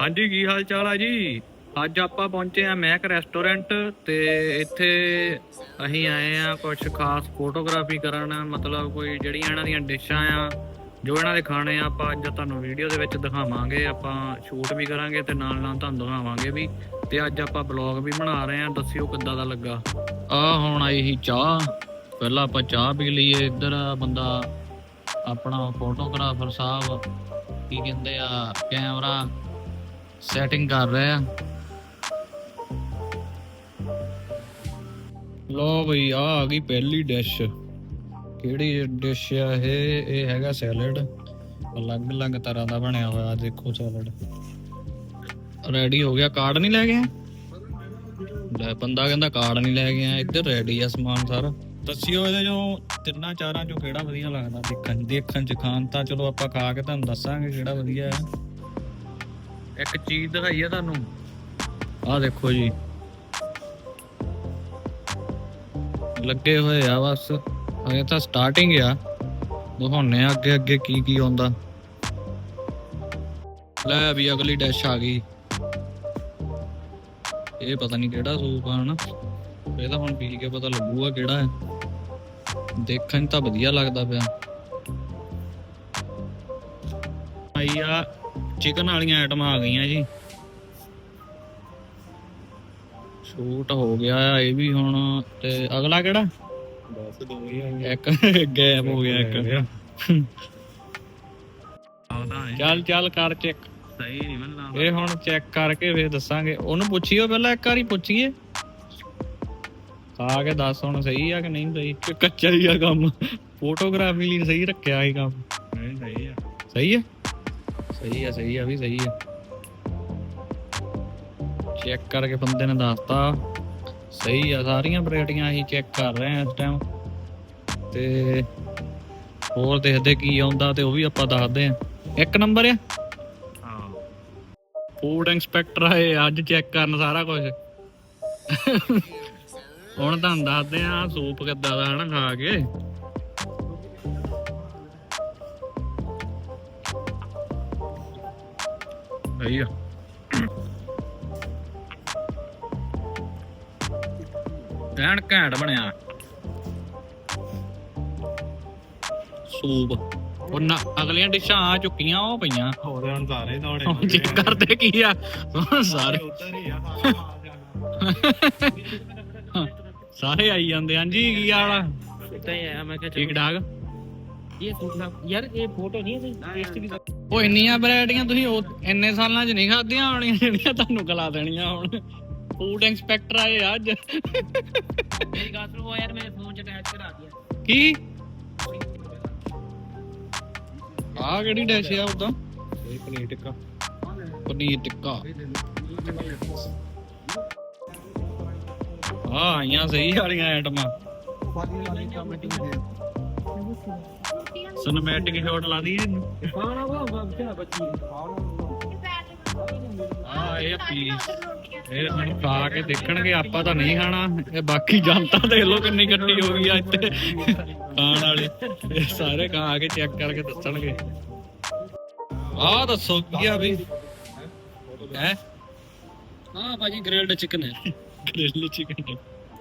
ਹਾਂਜੀ, ਕੀ ਹਾਲ ਚਾਲ ਆ ਜੀ? ਅੱਜ ਆਪਾਂ ਪਹੁੰਚੇ ਆ ਮੈਕ ਰੈਸਟੋਰੈਂਟ ਤੇ ਇੱਥੇ ਅਸੀਂ ਆਏ ਆ ਕੁਝ ਖਾਸ ਫੋਟੋਗ੍ਰਾਫੀ ਕਰਨ, ਮਤਲਬ ਕੋਈ ਜਿਹੜੀਆਂ ਇਹਨਾਂ ਦੀਆਂ ਡਿਸ਼ਾਂ ਆ, ਜੋ ਇਹਨਾਂ ਦੇ ਖਾਣੇ ਆ, ਆਪਾਂ ਅੱਜ ਤੁਹਾਨੂੰ ਵੀਡੀਓ ਦੇ ਵਿੱਚ ਦਿਖਾਵਾਂਗੇ, ਆਪਾਂ ਸ਼ੂਟ ਵੀ ਕਰਾਂਗੇ ਤੇ ਨਾਲ ਨਾਲ ਤੁਹਾਨੂੰ ਦਿਖਾਵਾਂਗੇ ਵੀ। ਤੇ ਅੱਜ ਆਪਾਂ ਬਲੌਗ ਵੀ ਬਣਾ ਰਹੇ ਆ, ਦੱਸਿਓ ਕਿੱਦਾਂ ਦਾ ਲੱਗਾ? ਆ ਹੁਣ ਆਈ ਸੀ ਚਾਹ, ਪਹਿਲਾਂ ਆਪਾਂ ਚਾਹ ਪੀ ਲਈਏ, ਇੱਧਰ ਬੰਦਾ ਆਪਣਾ ਫੋਟੋਗ੍ਰਾਫਰ ਸਾਹਿਬ, ਕੀ ਕਹਿੰਦੇ ਆ, ਕੈਮਰਾ ਸੈਟਿੰਗ ਕਰ ਰਹੇ ਆ। ਲੋ ਬਈ, ਆ ਆ ਗਈ ਪਹਿਲੀ ਡਿਸ਼ ਕਿਹੜੀ ਡਿਸ਼ ਆ ਇਹ? ਇਹ ਹੈਗਾ ਸੈਲਡ ਅਲੱਗ-ਅਲੱਗ ਤਰ੍ਹਾਂ ਦਾ ਬਣਿਆ ਹੋਇਆ ਦੇਖੋ ਸੈਲਡ ਰੈਡੀ ਹੋ ਗਿਆ? ਕਾਰਡ ਨਹੀਂ ਲੈ ਗਿਆ ਲੈ, ਬੰਦਾ ਕਹਿੰਦਾ ਕਾਰਡ ਨਹੀਂ ਲੈ ਗਿਆ ਇੱਧਰ ਰੈਡੀ ਆ ਸਮਾਨ ਸਾਰਾ। ਦੱਸਿਓ ਇਹਦੇ ਚੋਂ ਤਿੰਨਾਂ ਚਾਰਾਂ ਚੋਂ ਕਿਹੜਾ ਵਧੀਆ ਲੱਗਦਾ? ਦੇਖਣ ਦੇਖਣ ਚ ਖਾਣ ਤਾਂ ਚਲੋ ਆਪਾਂ ਖਾ ਕੇ ਤੁਹਾਨੂੰ ਦੱਸਾਂਗੇ ਕਿਹੜਾ ਵਧੀਆ ਹੈ ਇੱਕ ਚੀਜ਼ ਦਿਖਾਈ ਆ ਤੁਹਾਨੂੰ। ਆਹ ਦੇਖੋ ਜੀ। ਲੱਗੇ ਹੋਏ ਆ ਬਸ। ਇਹ ਤਾਂ ਸਟਾਰਟਿੰਗ ਆ। ਦਿਖਾਉਣੇ ਆ ਅੱਗੇ ਅੱਗੇ ਕੀ ਕੀ ਆਉਂਦਾ। ਲੈ ਵੀ ਅਗਲੀ ਡੈਸ਼ ਆ ਗਈ। ਇਹ ਪਤਾ ਨਹੀਂ ਕਿਹੜਾ ਸੂਪ ਆ, ਹਨਾ? ਇਹ ਤਾਂ ਹੁਣ ਪੀ ਕੇ ਪਤਾ ਲੱਗੂਗਾ ਕਿਹੜਾ ਹੈ। ਦੇਖਣ ਤਾਂ ਵਧੀਆ ਲੱਗਦਾ ਪਿਆ। ਆਈ ਆ ਚਿਕਨ ਵਾਲੀਆਂ ਆਈਟਮਾਂ ਆ ਗਈਆਂ ਜੀ। ਸ਼ੂਟ ਹੋ ਗਿਆ ਆ ਇਹ ਵੀ ਹੁਣ ਤੇ ਅਗਲਾ ਕਿਹੜਾ? ਬਸ ਦੋ ਹੀ ਆ ਇੱਕ ਗੈਪ ਹੋ ਗਿਆ ਇੱਕ। ਚੱਲ ਚੱਲ ਕਰ ਚੈੱਕ। ਸਹੀ ਨਹੀਂ ਮੰਨਣਾ ਇਹ ਹੁਣ ਚੈੱਕ ਕਰਕੇ ਫੇਰ ਦੱਸਾਂਗੇ। ਉਹਨੂੰ ਪੁੱਛੀਓ ਪਹਿਲਾਂ ਇੱਕ ਵਾਰੀ ਪੁੱਛੀਏ। ਖਾ ਕੇ ਦੱਸ ਹੁਣ ਸਹੀ ਆ ਕਿ ਨਹੀਂ ਸਹੀ। ਕਿ ਕੱਚਾ ਹੀ ਆ ਕੰਮ। ਫੋਟੋਗ੍ਰਾਫੀ ਲਈ ਸਹੀ ਰੱਖਿਆ ਇਹ ਕੰਮ। ਨਹੀਂ ਸਹੀ ਆ। ਸਹੀ ਹੈ ਸਹੀ ਹੈ ਸਹੀ ਹੈ ਵੀ ਸਹੀ ਹੈ ਚੈੱਕ ਕਰਕੇ ਬੰਦੇ ਨੇ ਦੱਸਤਾ। ਸਹੀ ਆ, ਸਾਰੀਆਂ ਵੈਰਾਈਟੀਆਂ ਅਸੀਂ ਚੈੱਕ ਕਰ ਰਹੇ ਹਾਂ ਇਸ ਟਾਈਮ ਤੇ ਹੋਰ ਦੇਖਦੇ ਕੀ ਆਉਂਦਾ ਤੇ ਉਹ ਵੀ ਆਪਾਂ ਦੱਸਦੇ ਆ ਇੱਕ ਨੰਬਰ ਆ। ਹਾਂ ਫੂਡ ਇੰਸਪੈਕਟਰ ਆਏ, ਅੱਜ ਚੈੱਕ ਕਰਨ ਸਾਰਾ ਕੁਝ ਹੁਣ ਤੁਹਾਨੂੰ ਦੱਸਦੇ ਆ ਸੂਪ ਕਿੱਦਾਂ ਦਾ ਹਨਾ ਖਾ ਕੇ। ਸਹੀ ਆ ਐਨ ਘੈਂਟ ਬਣਿਆ। ਸੂਪ। ਉਹ ਨਾ ਅਗਲੀਆਂ ਡਿਸ਼ਾਂ ਆ ਚੁੱਕੀਆਂ ਉਹ ਪਈਆਂ। ਹੋਰ ਹੁਣ ਸਾਰੇ ਦੌੜੇ ਹੁਣ ਜੇ ਕਰਦੇ ਕੀ ਆ? ਸਾਰੇ ਉਧਰ ਹੀ ਆ। ਸਾਰਾ ਆਈ ਜਾਂਦੇ ਹਾਂਜੀ ਕੀ ਹਾਲ ਆ? ਹੀ ਆਇਆ ਮੈਂ ਕਿਹਾ ਠੀਕ ਠਾਕ ਇਹ ਸੂਟਣਾ ਯਾਰ ਇਹ ਫੋਟੋ ਨਹੀਂ ਹੈ ਟੇਸਟ ਵੀ ਉਹ ਇੰਨੀਆਂ ਵੈਰਾਈਟੀਆਂ ਤੁਸੀਂ ਉਹ ਇੰਨੇ ਸਾਲਾਂ 'ਚ ਨਹੀਂ ਖਾਧੀਆਂ ਹੋਣੀਆਂ ਜਿਹੜੀਆਂ ਤੁਹਾਨੂੰ ਖਿਲਾ ਦੇਣੀਆਂ ਹੁਣ। ਫੂਡ ਇੰਸਪੈਕਟਰ ਆਏ ਆ ਅੱਜ। ਮੇਰੀ ਗੱਲ ਸੁਣੋ ਯਾਰ ਮੇਰੇ ਫੋਨ 'ਚ ਅਟੈਚ ਕਰਾ ਦਿਆ। ਕੀ? ਆ ਕਿਹੜੀ ਡਿਸ਼ ਆ ਉਦਾਂ? ਇਹ ਪਨੀਰ ਟਿੱਕਾ। ਪਨੀਰ ਟਿੱਕਾ। ਆ ਆਈਆਂ ਸਹੀ ਵਾਲੀਆਂ ਆਈਟਮਾਂ। ਸਿਨੇਮੈਟਿਕ ਸ਼ਾਟ ਲਾ ਦਈਏ ਆ ਇਹ ਪੀਸ ਇਹ ਹੁਣ ਖਾ ਕੇ ਦੇਖਣਗੇ ਆਪਾਂ ਤਾਂ ਨਹੀਂ ਖਾਣਾ। ਇਹ ਬਾਕੀ ਜਨਤਾ ਦੇਖ ਲਓ ਕਿੰਨੀ ਗੱਡੀ ਹੋ ਗਈ ਆ ਇੱਥੇ। ਖਾਣ ਵਾਲੇ। ਇਹ ਸਾਰੇ ਖਾ ਕੇ ਚੈੱਕ ਕਰਕੇ ਦੱਸਣਗੇ। ਆਹ ਦੱਸੋ ਕੀ ਆ ਵੀ? ਹੈ? ਹਾਂ ਭਾਜੀ ਗ੍ਰਿਲਡ ਚਿਕਨ ਹੈ। ਗ੍ਰਿਲ ਚਿਕਨ ਚਿਕਨ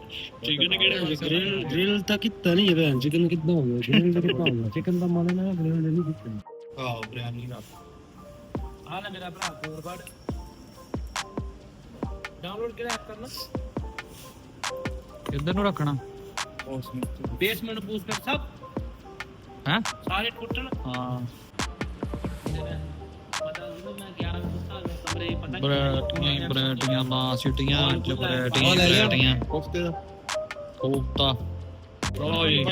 ਕਿਹੜਾ ਗ੍ਰਿਲ ਗ੍ਰਿਲ ਤਾਂ ਕਿੱਤਾ ਨਹੀਂ ਹੈ ਚਿਕਨ ਕਿੱਦਾਂ ਹੋ ਗਿਆ ਗ੍ਰਿਲ ਤਾਂ ਕਿੱਦਾਂ ਹੋ ਗਿਆ ਚਿਕਨ ਦਾ ਮਨ ਨਾ ਗ੍ਰਿਲ ਨਹੀਂ ਕੀਤਾ। ਆਹ ਬਿਰਿਆਨੀ ਦਾ ਆ ਲੈ ਮੇਰਾ ਭਰਾ ਫੋਰਵਰਡ ਡਾਊਨਲੋਡ ਕਿਹੜਾ ਐਪ ਕਰਨਾ? ਕਿੱਧਰ ਨੂੰ ਰੱਖਣਾ? ਬੇਸਮੈਂਟ ਬੂਸਟਰ ਸਭ? ਹੈ? ਸਾਰੇ ਟੁੱਟਣ? ਹਾਂ। ਪਤਾ ਨਹੀਂ ਮੈਂ 11 ਬਰੈਟੀਆਂ ਬਰੈਟੀਆਂ ਸਿਟੀਆਂ ਚ ਬਰੈਟੀਆਂ ਬਰੈਟੀਆਂ। ਕੋਫਤੇ ਦਾ। ਕੋਫਤਾ। ਲੋ ਜੀ।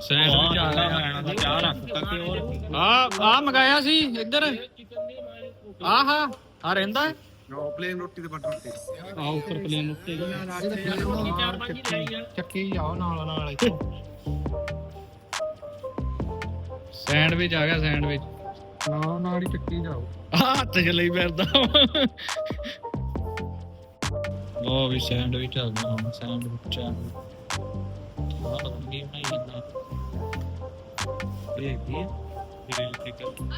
ਸੈਂਡਵਿਚ ਆ ਗਿਆ ਚਾਹ ਰੱਖ ਕੇ ਹੋਰ। ਆ ਆ ਮੰਗਾਇਆ ਸੀ ਇੱਧਰ। ਆਹ ਆ ਰਹਿੰਦਾ ਹੈ? ਪਲੇਨ ਰੋਟੀ ਤੇ ਬਟਰ ਰੋਟੀ। ਆ ਉੱਪਰ ਪਲੇਨ ਉੱਤੇ ਚਾਰ ਪੰਜ ਹੀ ਰਹਿ ਗਈਆਂ ਚੱਕੀ ਜਾਓ ਨਾਲ ਨਾਲ ਸੈਂਡਵਿਚ ਆ ਗਿਆ ਸੈਂਡਵਿਚ। ਨਾਲ ਨਾਲ ਹੀ ਚੱਕੀ ਜਾਓ। ਆ ਹੱਥ ਚ ਲਈ ਫਿਰਦਾ ਲੋ ਵੀ ਸੈਂਡਵਿਚ ਆ ਗਿਆ ਹੁਣ ਸੈਂਡਵਿਚ ਆ ਆ ਪਤਾ ਨੀ ਕੀ ਬਣਾਈ ਜਾਂਦਾ। ਇਹ ਕੀ ਚਿਕਨ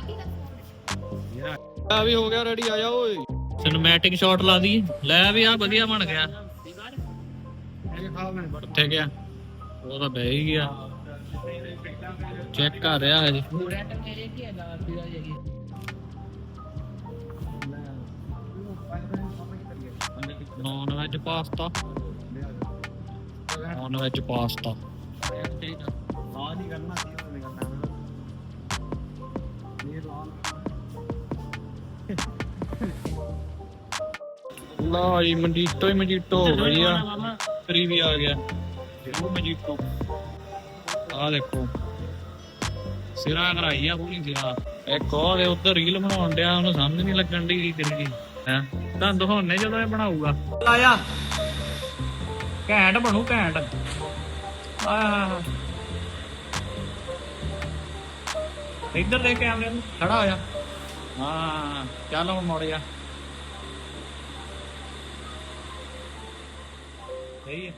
ਆ ਵੀ ਹੋ ਗਿਆ ਰੈਡੀ ਆ ਜਾ ਓਏ। ਸਿਨੇਮੈਟਿਕ ਸ਼ਾਟ ਲਾ ਦੀ ਲੈ ਵੀ ਆ ਵਧੀਆ ਬਣ ਗਿਆ। ਕਿੱਥੇ ਗਿਆ। ਉਹ ਤਾਂ ਬਹਿ ਹੀ ਗਿਆ। ਚੈੱਕ ਕਰ ਰਿਹਾ ਹੈ ਜੀ। ਰੈਟ ਮੇਰੇ ਕੀ ਹੈ ਲਾਲ non veg pasta non veg pasta ਹਾਂ ਨਹੀਂ ਕਰਨਾ ਸੀ ਉਹਨੇ ਕਰਨਾ ਇਹ ਰੋਣ ਲਾ ਜੀ ਮਜੀਟੋ ਹੀ ਮਜੀਟੋ ਵਧੀਆ। ਫਰੀ ਵੀ ਆ ਗਿਆ। ਉਹ ਮਜੀਟੋ ਆ ਦੇਖੋ। ਸਿਰਾ ਕਰਾਈ ਆ ਪੂਰੀ ਸਿਰਾ। ਇੱਕ ਉਹ ਦੇ ਉੱਧਰ ਰੀਲ ਬਣਾਉਣ ਡਿਆ ਉਹਨੂੰ ਸਮਝ ਨਹੀਂ ਲੱਗਣ ਦੀ ਕੀ ਕਰੀਏ ਹੈ? ਤਾਂ ਦਿਖਾਉਣੇ ਜਦੋਂ ਇਹ ਬਣਾਊਗਾ। ਆਇਆ। ਘੈਂਟ ਬਣੂ ਘੈਂਟ। ਆਹ। ਇੱਧਰ ਦੇ ਕੈਮਰੇ ਨੂੰ ਖੜਾ ਹੋਇਆ ਹਾਂ ਚੱਲ ਹੁਣ ਮੁੜ ਜਾ। ਸਹੀ ਹੈ।